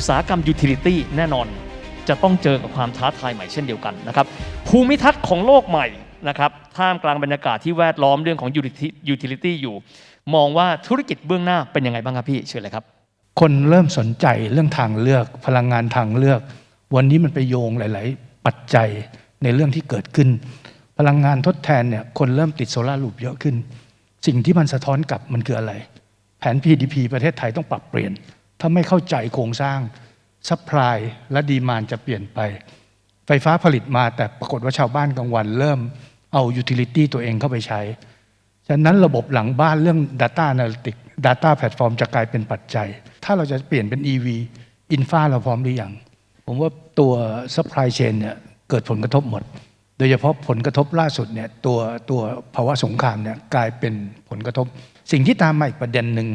อุตสาหกรรมยูทิลิตี้แน่นอน จะต้องเจอกับความท้าทายใหม่เช่นเดียวกันนะครับภูมิทัศน์ของโลกใหม่นะครับท่ามกลางบรรยากาศที่แวดล้อมเรื่องของยูทิลิตี้อยู่ มองว่าธุรกิจเบื้องหน้าเป็นยังไงบ้างครับพี่เชิญเลยครับ คนเริ่มสนใจเรื่องทางเลือกพลังงานทางเลือก วันนี้มันไปโยงหลาย ๆ ปัจจัยในเรื่องที่เกิดขึ้น พลังงานทดแทนเนี่ยคนเริ่มติดโซลาร์ลูปเยอะขึ้น สิ่งที่มันสะท้อนกลับมันคืออะไร แผน PDP ประเทศไทยต้องปรับเปลี่ยน ถ้าไม่เข้าใจโครงสร้างซัพพลายและดีมานจะเปลี่ยนไป ไฟฟ้าผลิตมาแต่ปรากฏว่าชาวบ้านกลางวัน เริ่มเอายูทิลิตี้ตัวเองเข้าไปใช้ ฉะนั้นระบบหลังบ้านเรื่อง Data Analytics Data Platform จะกลายเป็นปัจจัย ถ้าเราจะเปลี่ยนเป็น EV อินฟาเราพร้อมหรือยัง ผมว่าตัว supply chain เนี่ยเกิดผลกระทบหมด โดยเฉพาะผลกระทบล่าสุดเนี่ยตัวตัวภาวะสงครามเนี่ยกลายเป็นผลกระทบ สิ่งที่ตามมาอีกประเด็นหนึ่ง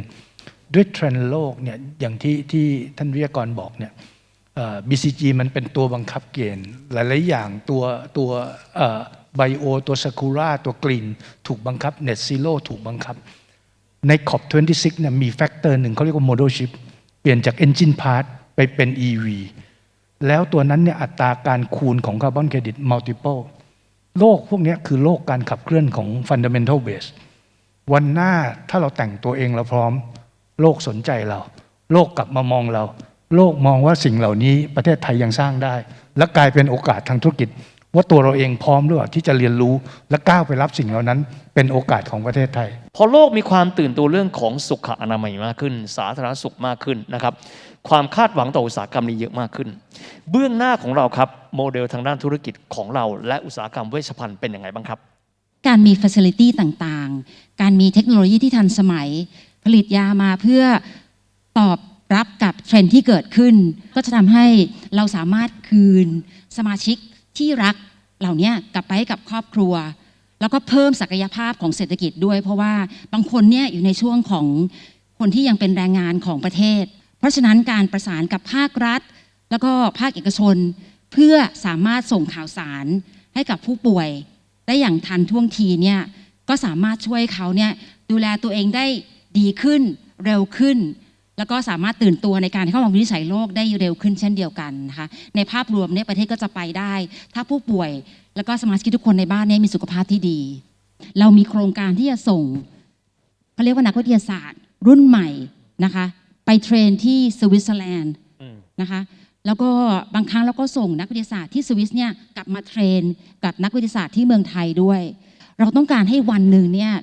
ด้วยเทรนด์โลกเนี่ยอย่างที่ที่ท่านวิทยากรบอกเนี่ย BCG มันเป็นตัวบังคับเกณฑ์ หลาย ๆ อย่างตัวตัวไบโอตัวซากุระตัวกรีนถูกบังคับ Net Zero ถูกบังคับ ใน COP26 เนี่ยมีแฟกเตอร์หนึ่งเขาเรียกว่า modal shift เปลี่ยนจาก engine part ไปเป็น EV แล้วตัวนั้นเนี่ยอัตราการคูณของคาร์บอนเครดิต multiple โลกพวกนี้คือโลกการขับเคลื่อนของ fundamental base วันหน้าถ้าเราแต่งตัวเองเราพร้อม โลกสนใจเรา โลกกลับมามองเรา โลกมองว่าสิ่งเหล่านี้ประเทศไทยยังสร้างได้ และกลายเป็นโอกาสทางธุรกิจ ว่าตัวเราเองพร้อมหรือเปล่าที่จะเรียนรู้และก้าวไปรับสิ่งเหล่านั้น เป็นโอกาสของประเทศไทย พอโลกมีความตื่นตัวเรื่องของสุขอนามัยมากขึ้น สาธารณสุขมากขึ้นนะครับความคาดหวังต่ออุตสาหกรรมนี้เยอะมากขึ้น เบื้องหน้าของเราครับโมเดลทางด้านธุรกิจของเรา และอุตสาหกรรมเวชภัณฑ์เป็นยังไงบ้างครับ การมี Facility ต่างๆ การมีเทคโนโลยีที่ทันสมัย ผลิตยามาเพื่อตอบรับกับเทรนด์ที่เกิดขึ้น ก็จะทำให้เราสามารถคืนสมาชิกที่รักเหล่านี้กลับไปให้กับครอบครัว แล้วก็เพิ่มศักยภาพของเศรษฐกิจด้วย เพราะว่าบางคนเนี่ยอยู่ในช่วงของคนที่ยังเป็นแรงงานของประเทศ เพราะฉะนั้นการประสานกับภาครัฐ แล้วก็ภาคเอกชน เพื่อสามารถส่งข่าวสารให้กับผู้ป่วย ได้อย่างทันท่วงทีเนี่ยก็สามารถช่วยเขาเนี่ยดูแลตัวเองได้ ดีขึ้นเร็วขึ้น แล้วก็สามารถตื่นตัวในการเข้ามาวินิจฉัยโรคได้เร็วขึ้นเช่นเดียวกันนะคะในภาพรวมเนี่ยประเทศก็จะไปได้ ถ้าผู้ป่วยแล้วก็สมาชิกทุกคนในบ้านเนี่ยมีสุขภาพที่ดี เรามีโครงการที่จะส่งเขาเรียกว่านักวิทยาศาสตร์ รุ่นใหม่นะคะไปเทรนที่สวิตเซอร์แลนด์นะคะแล้วก็บางครั้งเราก็ส่งนักวิทยาศาสตร์ที่สวิสเนี่ยกลับมาเทรนกับนักวิทยาศาสตร์ที่เมืองไทยด้วย เราต้องการให้วันหนึ่งเนี่ย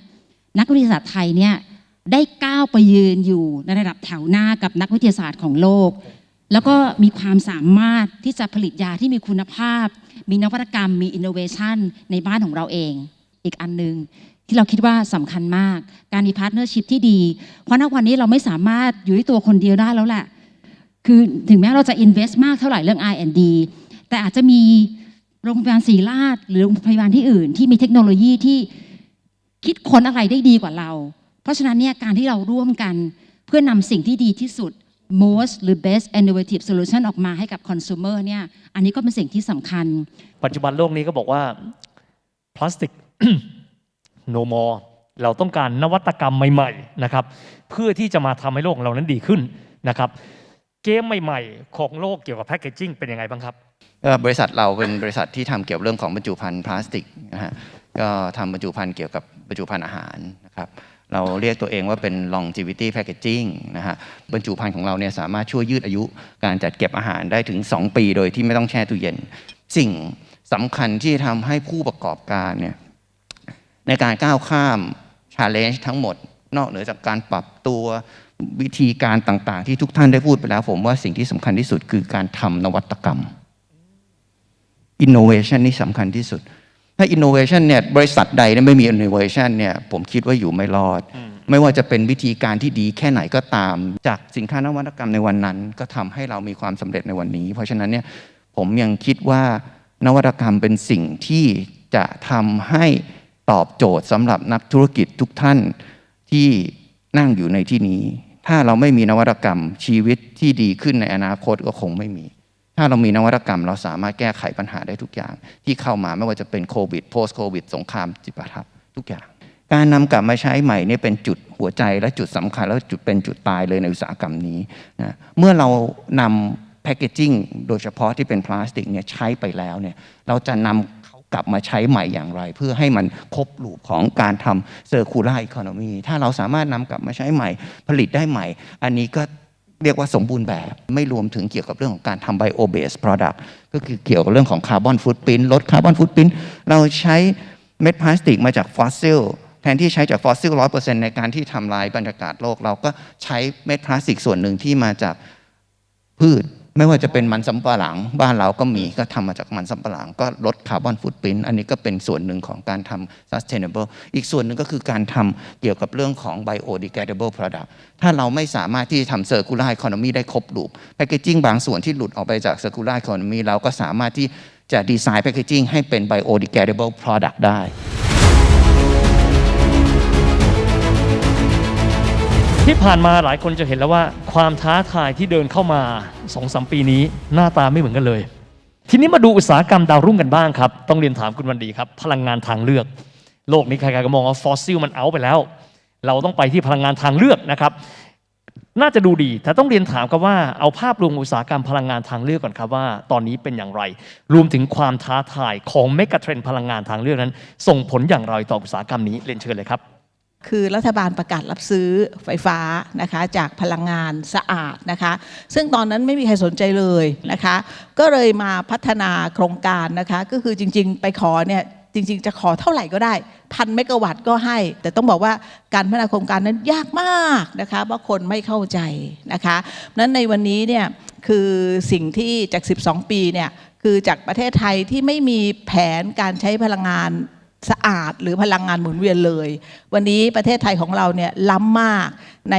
นักวิทยาศาสตร์ไทยเนี่ย ได้ก้าวไปยืนอยู่ในระดับแถวหน้ากับนักวิทยาศาสตร์ของโลก แล้วก็มีความสามารถที่จะผลิตยาที่มีคุณภาพ มีนวัตกรรม มีอินโนเวชันในบ้านของเราเอง อีกอันหนึ่งที่เราคิดว่าสำคัญมาก การมีพาร์ทเนอร์ชิพที่ดี เพราะณวันนี้เราไม่สามารถอยู่ที่ตัวคนเดียวได้แล้วแหละคือถึงแม้เราจะ invest มากเท่าไหร่เรื่อง R&D แต่อาจจะมีโรงพยาบาลศรีราชหรือโรงพยาบาลที่อื่น ที่มีเทคโนโลยีที่คิดค้นอะไรได้ดีกว่าเรา เพราะฉะนั้นเนี่ยการที่เราร่วมกันเพื่อนำสิ่งที่ดีที่สุด most หรือ best innovative solution ออกมาให้กับ consumer เนี่ยอันนี้ก็เป็นสิ่งที่สำคัญ ปัจจุบันโลกนี้ก็บอกว่าพลาสติกโนมอเราต้องการนวัตกรรมใหม่ๆนะครับเพื่อที่จะมาทำให้โลกของเรานั้นดีขึ้นนะครับเกมใหม่ๆ ของโลกเกี่ยวกับแพคเกจิ้งเป็นยังไงบ้างครับก็บริษัทเราเป็นบริษัทที่ทำเกี่ยวเรื่องของบรรจุภัณฑ์พลาสติกนะฮะก็ทำบรรจุภัณฑ์เกี่ยวกับบรรจุภัณฑ์อาหารนะครับ เราเรียกตัวเองว่าเป็น longevity packaging นะฮะบรรจุภัณฑ์ของเราเนี่ยสามารถช่วยยืดอายุการจัดเก็บอาหารได้ถึง 2 ปีโดยที่ไม่ต้องแช่ตู้เย็น สิ่งสำคัญที่ทำให้ผู้ประกอบการเนี่ยในการก้าวข้าม challenge ทั้งหมด นอกเหนือจากการปรับตัววิธีการต่างๆ ที่ทุกท่านได้พูดไปแล้ว ผมว่าสิ่งที่สำคัญที่สุดคือการทำนวัตกรรม innovation นี่สำคัญที่สุด ถ้า innovation เนี่ยบริษัทใดเนี่ยไม่มี innovation เนี่ยผมคิดว่าอยู่ไม่รอด ไม่ว่าจะเป็นวิธีการที่ดีแค่ไหนก็ตาม จากสินค้านวัตกรรมในวันนั้น ก็ทำให้เรามีความสำเร็จในวันนี้ เพราะฉะนั้นเนี่ยผมยังคิดว่านวัตกรรมเป็นสิ่งที่จะทำให้ตอบโจทย์สำหรับนักธุรกิจทุกท่านที่นั่งอยู่ในที่นี้ ถ้าเราไม่มีนวัตกรรมชีวิตที่ดีขึ้นในอนาคตก็คงไม่มี ถ้าเรามีนวัตกรรม เราสามารถแก้ไขปัญหาได้ทุกอย่าง ที่เข้ามาไม่ว่าจะเป็นโควิด post โควิดสงครามจิปาถะทุกอย่าง การนำกลับมาใช้ใหม่นี่เป็นจุดหัวใจและจุดสำคัญ แล้วจุดเป็นจุดตายเลยในอุตสาหกรรมนี้นะเมื่อเรานำแพคเกจิ้งโดยเฉพาะที่เป็นพลาสติกเนี่ยใช้ไปแล้วเนี่ยเราจะนำเขากลับมาใช้ใหม่อย่างไร เพื่อให้มันครบลูปของการทำเซอร์คูลาร์อีโคโนมีถ้าเราสามารถนำกลับมาใช้ใหม่ผลิตได้ใหม่ อันนี้ก็ เรียกว่าสมบูรณ์แบบ ไม่รวมถึงเกี่ยวกับเรื่องของการทำไบโอเบสโปรดักต์ก็คือเกี่ยวกับเรื่องของคาร์บอนฟุตพิ้นลดคาร์บอนฟุตพิ้นเราใช้เม็ดพลาสติกมาจากฟอสซิลแทนที่ใช้จากฟอสซิลร้อยเปอร์เซ็นต์ในการที่ทำลายบรรยากาศโลก เราก็ใช้เม็ดพลาสติกส่วนหนึ่งที่มาจากพืช ไม่ว่าจะเป็นมันสำปะหลัง บ้านเราก็มีก็ทำมาจากมันสำปะหลัง ก็ลดคาร์บอนฟุตปรินอันนี้ก็เป็นส่วนหนึ่งของการทำ sustainable อีกส่วนหนึ่งก็คือการทำเกี่ยวกับเรื่องของ biodegradable product ถ้าเราไม่สามารถที่จะทำ circular economy ได้ครบลูปแพคเกจิ้งบางส่วนที่หลุดออกไปจาก circular economy เราก็สามารถที่จะดีไซน์แพคเกจิ้งให้เป็น biodegradable product ได้ ที่ผ่านมาหลายคนจะเห็นแล้วว่าความท้าทายที่เดินเข้ามา2อสปีนี้หน้าตาไม่เหมือนกันเลย ทีนี้มาดูอุตสาหกรรมดาวรุ่งกันบ้างครับ ต้องเรียนถามคุณวันดีครับ พลังงานทางเลือก โลกนี้ใครๆก็มองว่าฟอสซิลมันเอาไปแล้ว เราต้องไปที่พลังงานทางเลือกนะครับน่าจะดูดี แต่ต้องเรียนถามกันว่าเอาภาพรวมอุตสาหกรรมพลังงานทางเลือกก่อนครับว่า ตอนนี้เป็นอย่างไร รวมถึงความท้าทายของเมกะเทรนพลังงานทางเลือกนั้น ส่งผลอย่างไรต่ออุตสาหกรรมนี้เรียนเชิญเลยครับ คือรัฐบาลประกาศรับซื้อไฟฟ้านะคะจากพลังงานสะอาดนะคะ ซึ่งตอนนั้นไม่มีใครสนใจเลยนะคะ ก็เลยมาพัฒนาโครงการนะคะ ก็คือจริง ๆ ไปขอเนี่ยจริง ๆ จะขอเท่าไหร่ก็ได้พันเมกะวัตต์ก็ให้ แต่ต้องบอกว่าการพัฒนาโครงการนั้นยากมากนะคะเพราะคนไม่เข้าใจนะคะนั้นในวันนี้เนี่ยคือสิ่งที่จาก 12 ปีเนี่ยคือจากประเทศไทยที่ไม่มีแผนการใช้พลังงาน สะอาดหรือพลังงานหมุนเวียนเลย วันนี้ประเทศไทยของเราเนี่ยล้ำมากใน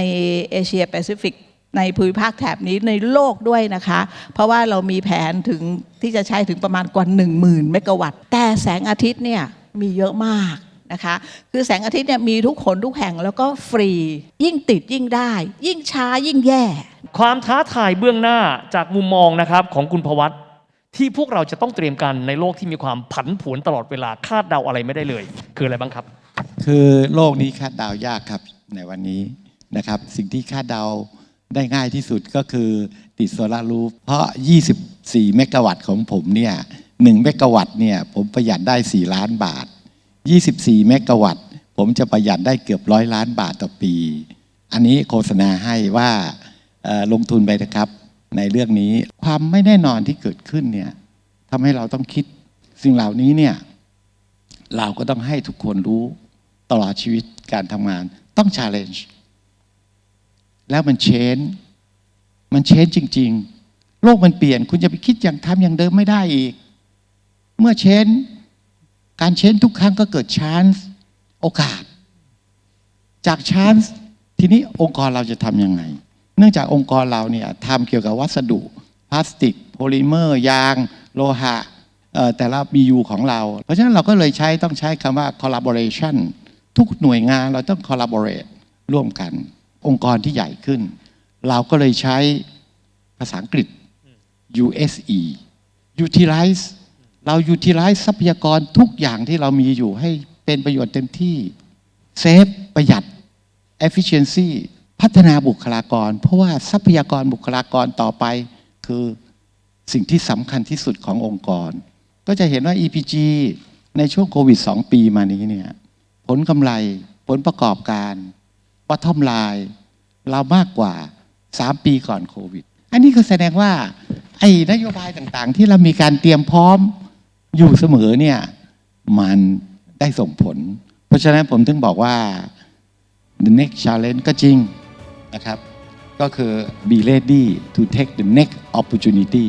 เอเชียแปซิฟิกในภูมิภาคแถบนี้ในโลกด้วยนะคะ เพราะว่าเรามีแผนถึงที่จะใช้ถึงประมาณกว่า 1 0,000 เมกะวัตต์ แต่แสงอาทิตย์เนี่ยมีเยอะมากนะคะ คือแสงอาทิตย์เนี่ยมีทุกขนทุกแห่งแล้วก็ฟรี ยิ่งติดยิ่งได้ ยิ่งช้ายิ่งแย่ ความท้าทายเบื้องหน้าจากมุมมองนะครับของคุณพวัต ที่พวกเราจะต้องเตรียมกันในโลกที่มีความผันผวนตลอดเวลาคาดเดาอะไรไม่ได้เลย คืออะไรบ้างครับ คือโลกนี้คาดเดายากครับในวันนี้นะครับ สิ่งที่คาดเดาได้ง่ายที่สุดก็คือติดโซลารูฟเพราะ 24 เมกะวัตต์ของผมเนี่ย1เมกะวัตต์เนี่ยผมประหยัดได้ 4 ล้านบาท 24 เมกะวัตต์ ผมจะประหยัดได้เกือบร้อยล้านบาทต่อปี อันนี้โฆษณาให้ว่าลงทุนไปนะครับ ในเรื่องนี้ ความไม่แน่นอนที่เกิดขึ้นเนี่ยทำให้เราต้องคิดสิ่งเหล่านี้เนี่ยเราก็ต้องให้ทุกคนรู้ตลอดชีวิตการทำงานต้อง challenge แล้วมันเชนมันเชนจริง ๆ โลกมันเปลี่ยน คุณจะไปคิดอย่างทำอย่างเดิมไม่ได้อีก เมื่อเชนการเชนทุกครั้งก็เกิดชานส์โอกาส จากชานส์ทีนี้องค์กรเราจะทำยังไง เนื่องจากองค์กรเราเนี่ยทำเกี่ยวกับวัสดุ พลาสติก โพลิเมอร์ ยาง โลหะแต่ละ BU ของเรา เพราะฉะนั้นเราก็เลยใช้ต้องใช้คำว่า collaboration ทุกหน่วยงานเราต้อง collaborate ร่วมกัน องค์กรที่ใหญ่ขึ้น เราก็เลยใช้ภาษาอังกฤษ USE utilize เรา utilize ทรัพยากรทุกอย่างที่เรามีอยู่ให้เป็นประโยชน์เต็มที่เซฟประหยัด efficiency พัฒนาบุคลากร เพราะว่าทรัพยากรบุคลากรต่อไป คือสิ่งที่สำคัญที่สุดขององค์กร ก็จะเห็นว่า EPG ในช่วงโควิด 2 ปีมานี้เนี่ยผลกำไรผลประกอบการ bottom line เรามากกว่า 3 ปีก่อนโควิด อันนี้คือแสดงว่า ไอ้นโยบายต่างๆ ที่เรามีการเตรียมพร้อมอยู่เสมอเนี่ยมันได้ส่งผล เพราะฉะนั้นผมถึงบอกว่า the next challenge ก็จริง นะครับ ก็คือ be ready to take the next opportunity